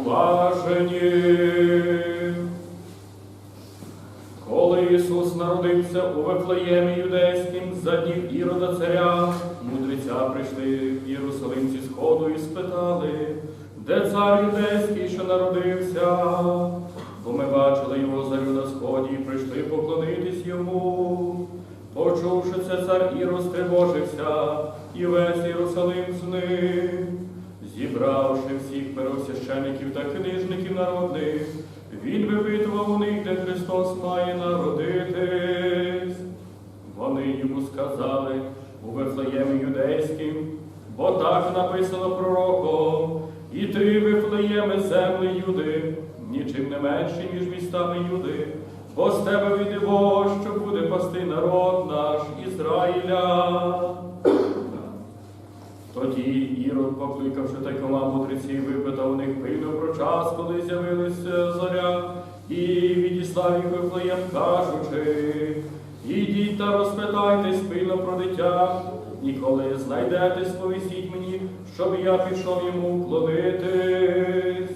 уважені. Коли Ісус народився у Вифлеємі юдейським за днів Ірода царя, мудреця прийшли в Єрусалим зі сходу і спитали, де цар юдейський, що народився? Бо ми бачили його зарю на сході і прийшли поклонитись йому. Почувши це, цар Ірод стривожився, і весь Єрусалим з ним. Зібравши всіх первосвящеників та книжників народних, він випитував у них, де Христос має народитись. Вони йому сказали у Вифлеємі юдейським, бо так написано пророком, і ти, Вифлеєме, земли Юди, нічим не менший, ніж містами Юди, бо з тебе Бог, що буде пасти народ наш Ізраїля. Тоді покликавши тайкома мудреців, випитав у них пильно про час, коли з'явилася зоря, і відіслав їх Вифлеєм, кажучи, ідіть та розпитайтесь пильно про дитя, і коли знайдете, сповістіть мені, щоб я пішов йому вклонитись.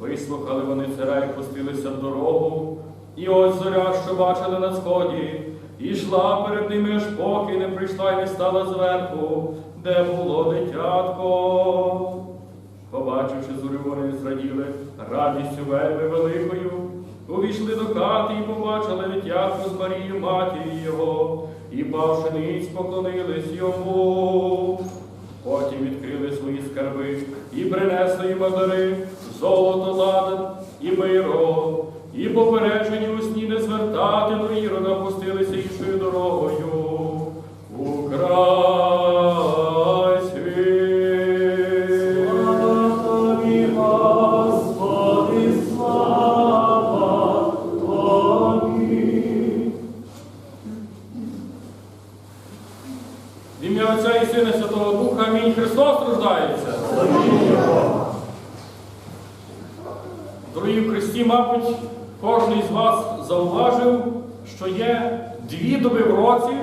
Вислухали вони царя і пустилися в дорогу, і ось зоря, що бачили на сході, і йшла перед ними, аж поки не прийшла і не стала зверху, де було дитятко. Побачивши зорю, вони зраділи радістю вельми великою. Увійшли до хати і побачили дитятко з Марією, матір'ю його, і павши ниць поклонились йому. Потім відкрили свої скарби і принесли їм дари, золото ладан і миро, і попереджені у сні не звертати до Ірода мабуть, кожен із вас зауважив, що є дві доби в році,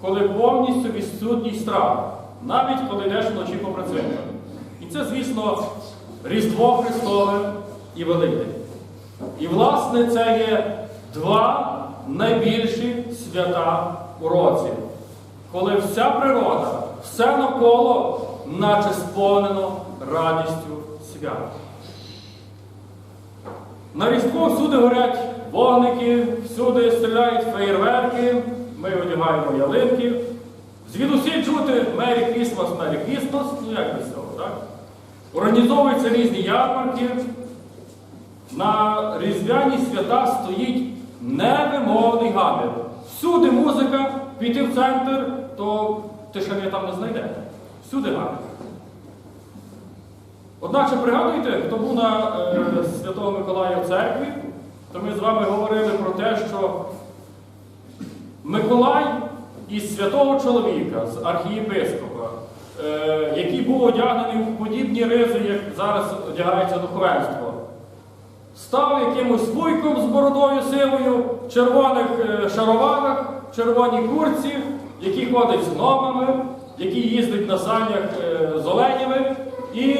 коли повністю відсутній страх, навіть коли йдеш вночі по працювати. І це, звісно, Різдво Христове і Великдень. І, власне, це є два найбільші свята у році, коли вся природа, все навколо, наче сповнено радістю свята. На Різдво всюди горять вогники, всюди стріляють феєрверки, ми одягаємо ялинки. Звідусіль чути Мері Крісмас, Мері Крісмас, ну як без цього, так? Організовуються різні ярмарки. На різдвяні свята стоїть невимовний гамір. Всюди музика, піти в центр, то тишини там не знайдете. Всюди гамір. Одначе пригадуєте, хто був на е, Святого Миколая в церкві, то ми з вами говорили про те, що Миколай із святого чоловіка, з архієпископа, е, який був одягнений в подібні ризи, як зараз одягається духовенство, став якимось вуйком з бородою сивою, в червоних е, шароварах, в червоній курці, який ходить з гномами, який їздить на санях е, з оленями. І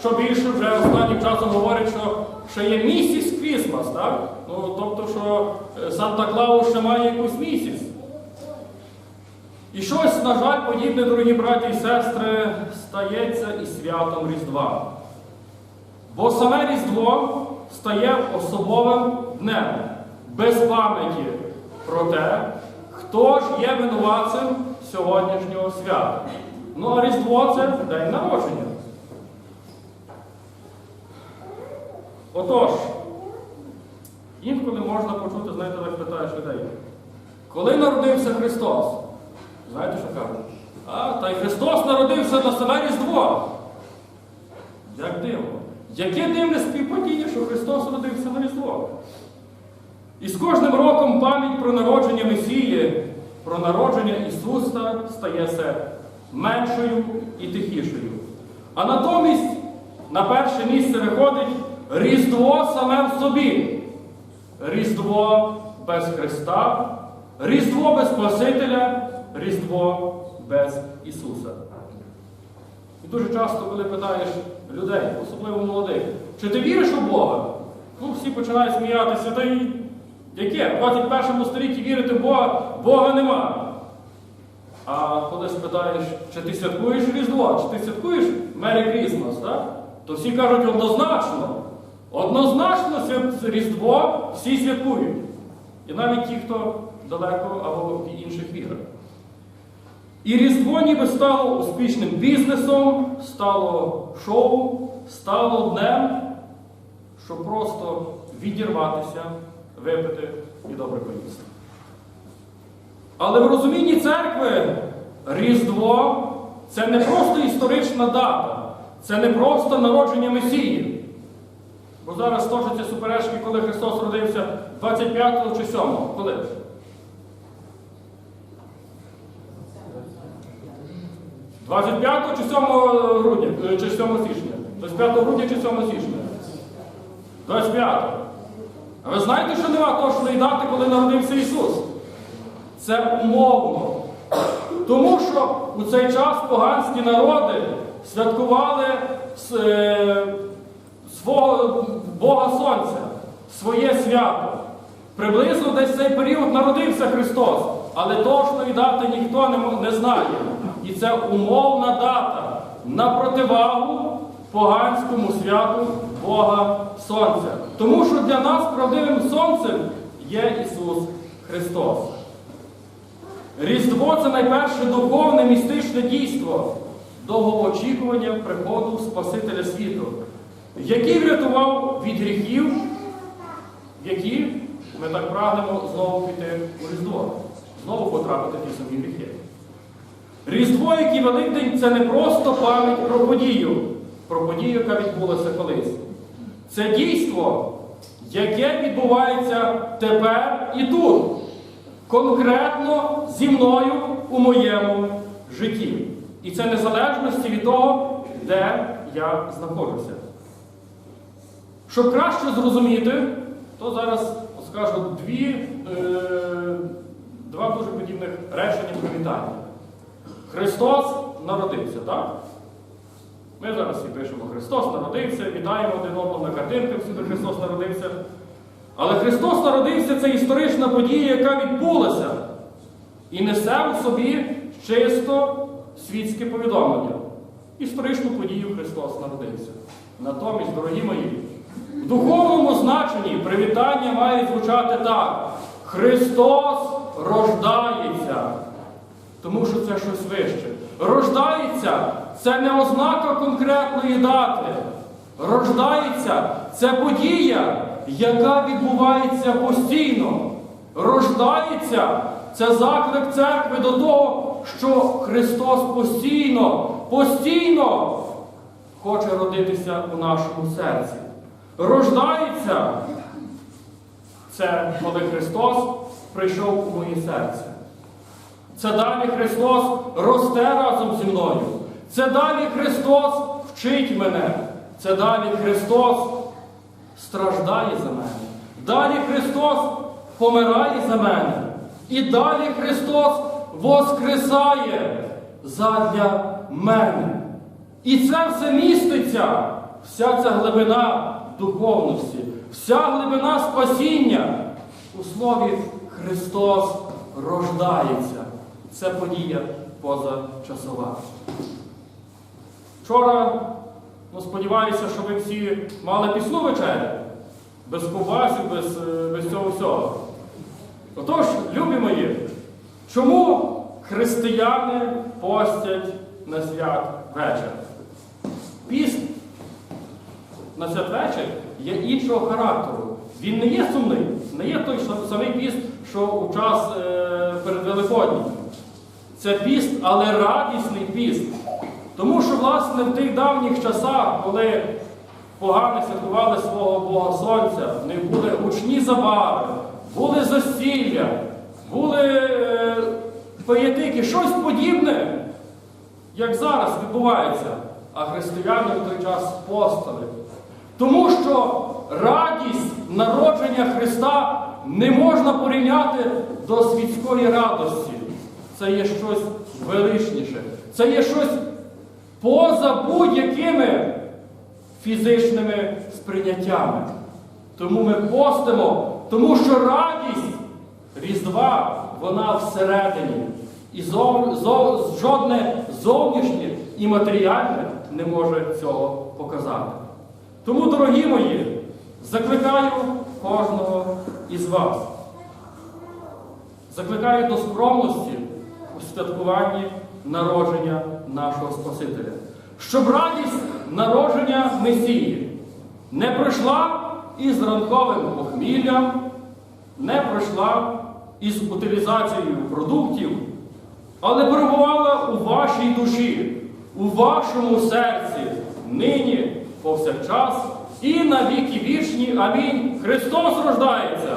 що більше вже останнім часом говорять, що ще є місіс Крісмас, так? Ну, тобто, що е, Санта Клаус ще має якусь місіс. І щось, на жаль, подібне, дорогі браті і сестри, стається і святом Різдва. Бо саме Різдво стає особовим днем, без пам'яті про те, хто ж є винуватцем сьогоднішнього свята. Ну а Різдво це день народження. Отож, інколи можна почути, знаєте, так питаєш людей, коли народився Христос? Знаєте, що кажуть? А, та й Христос народився на саме Різдво. Як дивно. Яке дивне співпадіння, що Христос родився на Різдво. І з кожним роком пам'ять про народження Месії, про народження Ісуса стає все меншою і тихішою. А натомість на перше місце виходить Різдво саме в собі. Різдво без Христа, Різдво без Спасителя, Різдво без Ісуса. І дуже часто, коли питаєш людей, особливо молодих, чи ти віриш у Бога? Ну, всі починають сміятися, та й яке? В 21 столітті вірити в Бога, Бога нема. А коли спитаєш, чи ти святкуєш Різдво, чи ти святкуєш Мері Крісмас, так? то всі кажуть однозначно. Однозначно свят- Різдво всі святкують. І навіть ті, хто далеко або в інших вірах. І Різдво ніби стало успішним бізнесом, стало шоу, стало днем, щоб просто відірватися, випити і добре поїсти. Але в розумінні церкви Різдво це не просто історична дата, це не просто народження Месії. Бо зараз точаться суперечки, коли Христос родився 25 чи 7. Коли? – 25 чи 7 грудня, е, чи 7 січня? 25 грудня чи 7 січня? 25. А ви знаєте, що нема точної дати, коли народився Ісус? Це умовно. Тому що у цей час поганські народи святкували е, свого Бога Сонця, своє свято. Приблизно десь цей період народився Христос, але точної дати ніхто не знає. І це умовна дата на противагу поганському святу Бога Сонця. Тому що для нас правдивим сонцем є Ісус Христос. Різдво це найперше духовне містичне дійство довгоочікування приходу Спасителя світу, який врятував від гріхів, які ми так прагнемо знову піти у Різдво, знову потрапити в ті самі гріхи. Різдво, як і Великдень, це не просто пам'ять про подію, про подію, яка відбулася колись. Це дійство, яке відбувається тепер і тут конкретно зі мною у моєму житті. І це незалежності від того, де я знаходжуся. Щоб краще зрозуміти, то зараз скажу дві, е, два дуже подібних речення привітання. Христос народився, так? Ми зараз всі пишемо Христос народився, вітаємо один одного на картинках, всюди Христос народився. Але Христос народився це історична подія, яка відбулася, і несе у собі чисто світське повідомлення. Історичну подію Христос народився. Натомість, дорогі мої, в духовному значенні привітання має звучати так: Христос рождається. Тому що це щось вище. Рождається це не ознака конкретної дати. Рождається це подія, яка відбувається постійно. Рождається це заклик церкви до того, що Христос постійно, постійно хоче родитися у нашому серці. Рождається це коли Христос прийшов у моє серце. Це далі Христос росте разом зі мною. Це далі Христос вчить мене. Це далі Христос страждає за мене. Далі Христос помирає за мене. І далі Христос воскресає задля мене. І це все міститься, вся ця глибина духовності, вся глибина спасіння у слові Христос рождається. Це подія позачасова. Вчора, ну, сподіваюся, що ви всі мали пісну вечерю, без ковбасів, без, е, без цього всього. Отож, любі мої, чому християни постять на свят вечір? Піст на святвечір є іншого характеру. Він не є сумний, не є той самий піст, що у час е, перед Великоднім. Це піст, але радісний піст. Тому що, власне, в тих давніх часах, коли погано святкували свого Бога Сонця, в них були гучні забави, були застілля, були е, щось подібне, як зараз відбувається, а християни в той час постали. Тому що радість народження Христа не можна порівняти до світської радості. Це є щось величніше, це є щось поза будь-якими фізичними сприйняттями. Тому ми постимо, тому що радість Різдва, вона всередині. І зов, зов, жодне зовнішнє і матеріальне не може цього показати. Тому, дорогі мої, закликаю кожного із вас. Закликаю до скромності у святкуванні народження нашого Спасителя. Щоб радість народження Месії не пройшла із ранковим похміллям, не пройшла із утилізацією продуктів, але перебувала у вашій душі, у вашому серці, нині, повсякчас і на віки вічні. Амінь. Христос рождається!